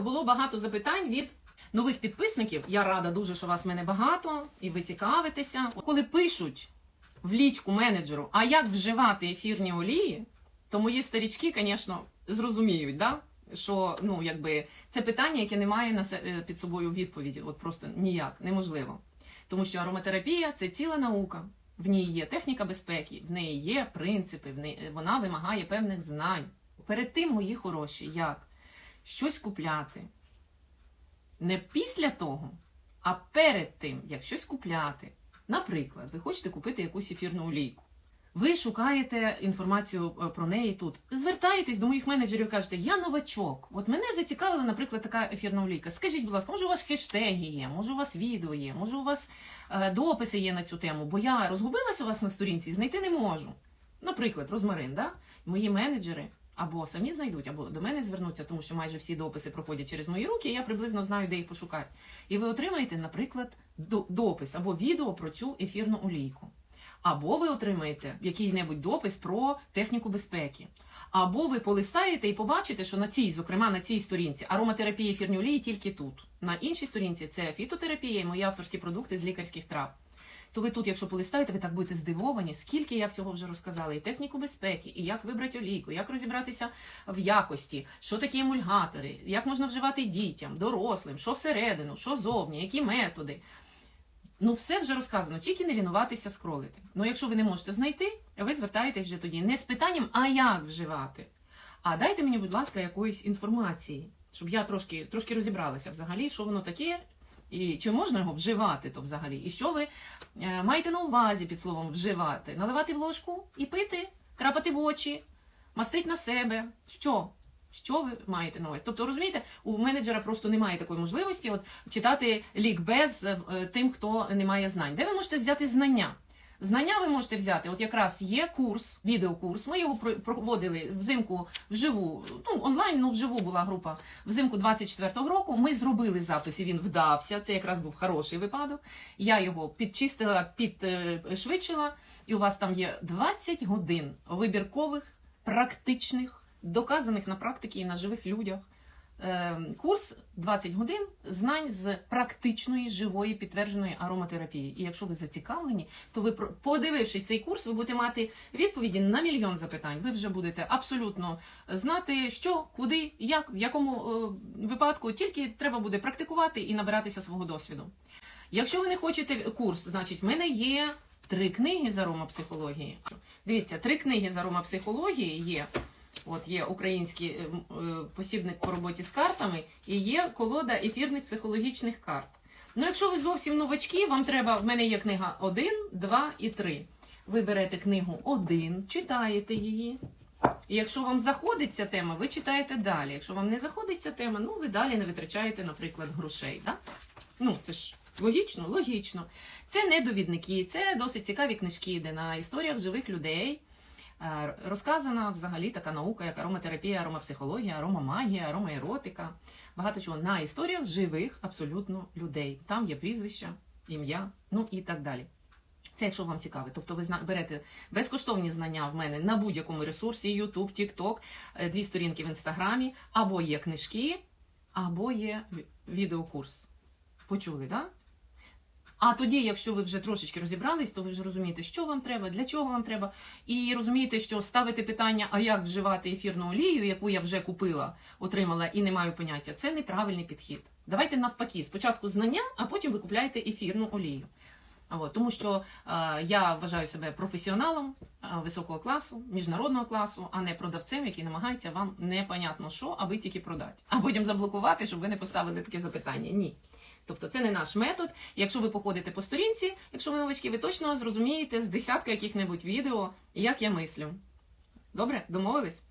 було багато запитань від нових підписників. Я рада дуже, що вас в мене багато, і ви цікавитеся. Коли пишуть в лічку менеджеру, а як вживати ефірні олії, то мої старічки, звісно, зрозуміють, да? що ну, якби, це питання, яке не має на е, під собою відповіді. От просто ніяк, неможливо. Тому що ароматерапія це ціла наука. В ній є техніка безпеки, в неї є принципи, в неї, вона вимагає певних знань. Перед тим, мої хороші, як щось купляти. Не після того, а перед тим, як щось купляти. Наприклад, ви хочете купити якусь ефірну олійку. Ви шукаєте інформацію е, про неї тут. Звертаєтесь до моїх менеджерів кажете, я новачок. От мене зацікавила, наприклад, така ефірна олійка. Скажіть, будь ласка, може у вас хештеги є, може у вас відео є, може у вас е, дописи є на цю тему, бо я розгубилась у вас на сторінці і знайти не можу. Наприклад, розмарин, да? мої менеджери або самі знайдуть, або до мене звернуться, тому що майже всі дописи проходять через мої руки, і я приблизно знаю, де їх пошукати. І ви отримаєте, наприклад, допис або відео про цю ефірну олійку. Або ви отримаєте який-небудь допис про техніку безпеки. Або ви полистаєте і побачите, що на цій, зокрема на цій сторінці, ароматерапія ефірні олії тільки тут. На іншій сторінці це фітотерапія і мої авторські продукти з лікарських трав. То ви тут, якщо полистаєте, ви так будете здивовані, скільки я всього вже розказала, і техніку безпеки, і як вибрати олійку, як розібратися в якості, що такі емульгатори, як можна вживати дітям, дорослим, що всередину, що зовні, які методи. Ну, все вже розказано, тільки не лінуватися скролити. Ну, якщо ви не можете знайти, ви звертаєтесь вже тоді не з питанням, а як вживати. А дайте мені, будь ласка, якоїсь інформації, щоб я трошки, трошки розібралася взагалі, що воно таке, і чи можна його вживати то взагалі, і що ви е, маєте на увазі під словом вживати? Наливати в ложку і пити, крапати в очі, мастить на себе. Що? Що ви маєте на увазі? Тобто, розумієте, у менеджера просто немає такої можливості от, читати лікбез е, тим, хто не має знань. Де ви можете взяти знання? Знання ви можете взяти. От якраз є курс, відеокурс. Ми його про- проводили взимку вживу. Ну онлайн, ну вживу була група. Взимку 24-го року. Ми зробили запис, і він вдався. Це якраз був хороший випадок. Я його підчистила, підшвидшила, і у вас там є 20 годин вибіркових, практичних, доказаних на практиці і на живих людях. Е, Курс 20 годин знань з практичної живої підтвердженої ароматерапії. І якщо ви зацікавлені, то ви подивившись цей курс, ви будете мати відповіді на мільйон запитань. Ви вже будете абсолютно знати, що, куди, як, в якому е, випадку. Тільки треба буде практикувати і набиратися свого досвіду. Якщо ви не хочете курс, значить в мене є три книги з аромапсихології. Дивіться, три книги з аромапсихології є. От є український е, е, посібник по роботі з картами і є колода ефірних психологічних карт. Ну, якщо ви зовсім новачки, вам треба, в мене є книга 1, 2 і 3. Ви берете книгу 1, читаєте її. І якщо вам заходить ця тема, ви читаєте далі. Якщо вам не заходить ця тема, ну ви далі не витрачаєте, наприклад, грошей. Да? Ну, це ж логічно, логічно. Це не довідники, це досить цікаві книжки, де на історіях живих людей розказана взагалі така наука, як ароматерапія, аромапсихологія, аромамагія, аромаеротика. Багато чого на історіях живих абсолютно людей. Там є прізвища, ім'я, ну і так далі. Це якщо вам цікаво. Тобто ви берете безкоштовні знання в мене на будь-якому ресурсі, YouTube, TikTok, е, дві сторінки в інстаграмі, або є книжки, або є відеокурс. Почули, так? Да? А тоді, якщо ви вже трошечки розібрались, то ви вже розумієте, що вам треба, для чого вам треба, і розумієте, що ставити питання, а як вживати ефірну олію, яку я вже купила, отримала і не маю поняття, це неправильний підхід. Давайте навпаки, спочатку знання, а потім ви купляєте ефірну олію. От, тому що е, я вважаю себе професіоналом е, високого класу, міжнародного класу, а не продавцем, який намагається вам непонятно що, аби тільки продати, а потім заблокувати, щоб ви не поставили таке запитання. Ні. Тобто це не наш метод. Якщо ви походите по сторінці, якщо ви новички, ви точно зрозумієте з десятка яких-небудь відео, як я мислю. Добре, домовились?